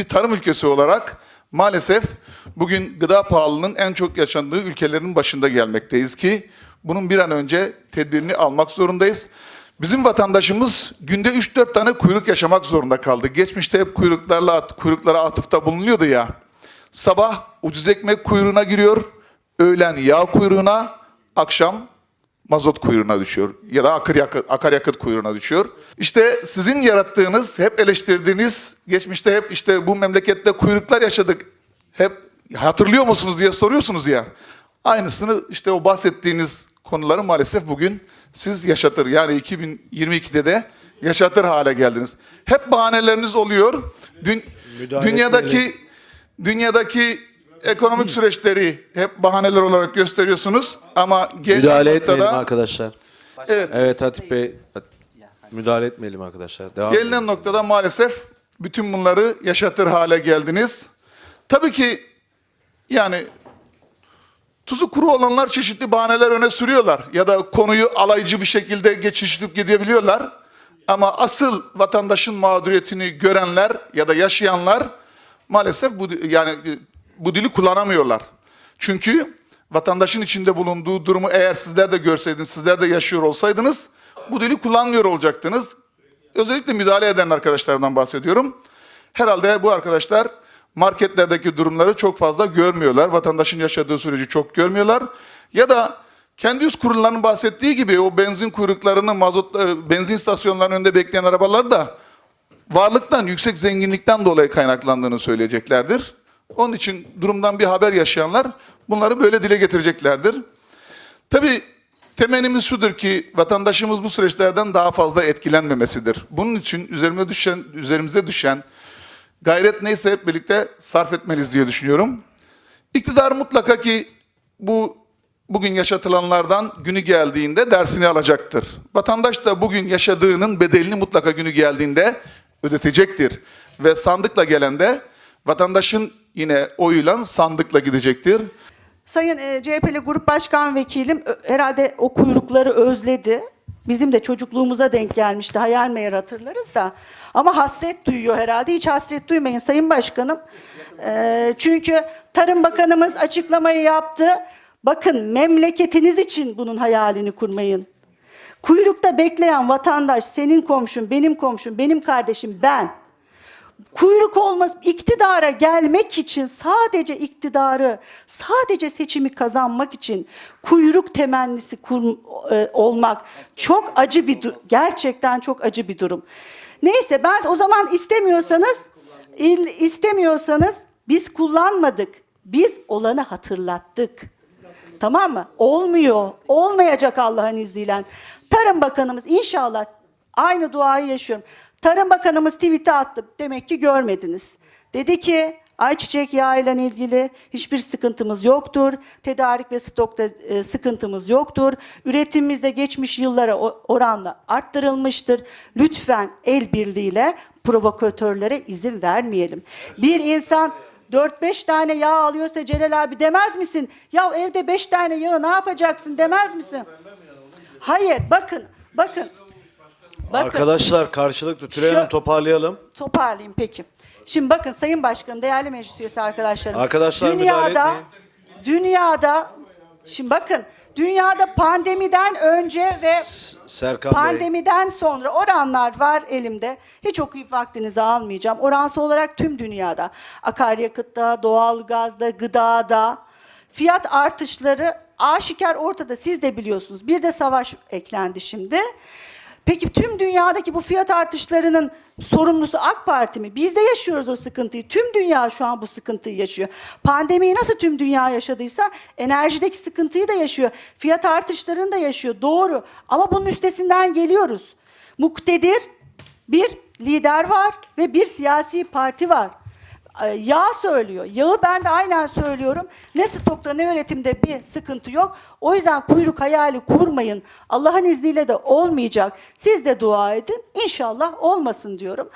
bir tarım ülkesi olarak maalesef bugün gıda pahalılığının en çok yaşandığı ülkelerin başında gelmekteyiz ki bunun bir an önce tedbirini almak zorundayız. Bizim vatandaşımız günde 3-4 tane kuyruk yaşamak zorunda kaldı. Geçmişte hep kuyruklarla kuyruklara atıfta bulunuyordu ya. Sabah ucuz ekmek kuyruğuna giriyor, öğlen yağ kuyruğuna, akşam mazot kuyruğuna düşüyor ya da akaryakıt, akaryakıt kuyruğuna düşüyor. İşte sizin yarattığınız, hep eleştirdiğiniz, geçmişte hep işte bu memlekette kuyruklar yaşadık. Hep hatırlıyor musunuz diye soruyorsunuz ya. Aynısını işte o bahsettiğiniz konuları maalesef bugün siz yaşatır. Yani 2022'de de yaşatır hale geldiniz. Hep bahaneleriniz oluyor. Dün, Müdahale dünyadaki dünyadaki ekonomik süreçleri hep bahaneler olarak gösteriyorsunuz ama Müdahale noktada- etmeyelim arkadaşlar. Evet. Evet Hatip Bey. Müdahale etmeyelim arkadaşlar. Devam Gelinen edelim. noktada maalesef bütün bunları yaşatır hale geldiniz. Tabii ki yani tuzu kuru olanlar çeşitli bahaneler öne sürüyorlar ya da konuyu alaycı bir şekilde geçiştirip gidebiliyorlar. Ama asıl vatandaşın mağduriyetini görenler ya da yaşayanlar maalesef bu yani bu dili kullanamıyorlar. Çünkü vatandaşın içinde bulunduğu durumu eğer sizler de görseydiniz, sizler de yaşıyor olsaydınız bu dili kullanmıyor olacaktınız. Özellikle müdahale eden arkadaşlardan bahsediyorum. Herhalde bu arkadaşlar marketlerdeki durumları çok fazla görmüyorlar. Vatandaşın yaşadığı süreci çok görmüyorlar. Ya da kendi üst kurullarının bahsettiği gibi o benzin kuyruklarını, mazot, e, benzin istasyonlarının önünde bekleyen arabalar da varlıktan, yüksek zenginlikten dolayı kaynaklandığını söyleyeceklerdir. Onun için durumdan bir haber yaşayanlar bunları böyle dile getireceklerdir. Tabii temennimiz şudur ki vatandaşımız bu süreçlerden daha fazla etkilenmemesidir. Bunun için üzerimize düşen, üzerimize düşen gayret neyse hep birlikte sarf etmeliyiz diye düşünüyorum. İktidar mutlaka ki bu bugün yaşatılanlardan günü geldiğinde dersini alacaktır. Vatandaş da bugün yaşadığının bedelini mutlaka günü geldiğinde ödetecektir. Ve sandıkla gelen de vatandaşın yine oyuyla sandıkla gidecektir. Sayın e, CHP'li Grup Başkan Vekilim herhalde o kuyrukları özledi. Bizim de çocukluğumuza denk gelmişti. Hayal meyal hatırlarız da. Ama hasret duyuyor herhalde. Hiç hasret duymayın Sayın Başkanım. E, çünkü Tarım Bakanımız açıklamayı yaptı. Bakın memleketiniz için bunun hayalini kurmayın. Kuyrukta bekleyen vatandaş senin komşun, benim komşum, benim kardeşim, ben kuyruk olmaz iktidara gelmek için sadece iktidarı sadece seçimi kazanmak için kuyruk temennisi kur, e, olmak çok acı bir gerçekten çok acı bir durum. Neyse ben o zaman istemiyorsanız il- istemiyorsanız biz kullanmadık. Biz olanı hatırlattık. Tamam mı? Olmuyor. Olmayacak Allah'ın izniyle. Tarım Bakanımız inşallah aynı duayı yaşıyorum. Tarım Bakanımız tweet'e attı. Demek ki görmediniz. Dedi ki ayçiçek yağı ile ilgili hiçbir sıkıntımız yoktur. Tedarik ve stokta e, sıkıntımız yoktur. Üretimimizde geçmiş yıllara oranla arttırılmıştır. Lütfen el birliğiyle provokatörlere izin vermeyelim. Bir insan 4-5 tane yağ alıyorsa Celal abi demez misin? Ya evde 5 tane yağı ne yapacaksın demez misin? Hayır bakın bakın. Bakın Arkadaşlar karşılıklı türeyelim Şu- toparlayalım. toparlayayım peki. Şimdi bakın Sayın Başkanım, değerli meclis üyesi arkadaşlarım. Arkadaşlar müdahale dünyada, dünyada, şimdi bakın dünyada pandemiden önce ve Serkan Bey. Pandemiden sonra oranlar var elimde. Hiç okuyup vaktinizi almayacağım. Oransı olarak tüm dünyada, akaryakıtta, doğalgazda, gıdada fiyat artışları aşikar ortada. Siz de biliyorsunuz. Bir de savaş eklendi şimdi. Peki tüm dünyadaki bu fiyat artışlarının sorumlusu AK Parti mi? Biz de yaşıyoruz o sıkıntıyı. Tüm dünya şu an bu sıkıntıyı yaşıyor. Pandemiyi nasıl tüm dünya yaşadıysa enerjideki sıkıntıyı da yaşıyor. Fiyat artışlarını da yaşıyor. Doğru. Ama bunun üstesinden geliyoruz. Muktedir bir lider var ve bir siyasi parti var. Yağ söylüyor. Yağı ben de aynen söylüyorum. Ne stokta ne üretimde bir sıkıntı yok. O yüzden kuyruk hayali kurmayın. Allah'ın izniyle de olmayacak. Siz de dua edin. İnşallah olmasın diyorum.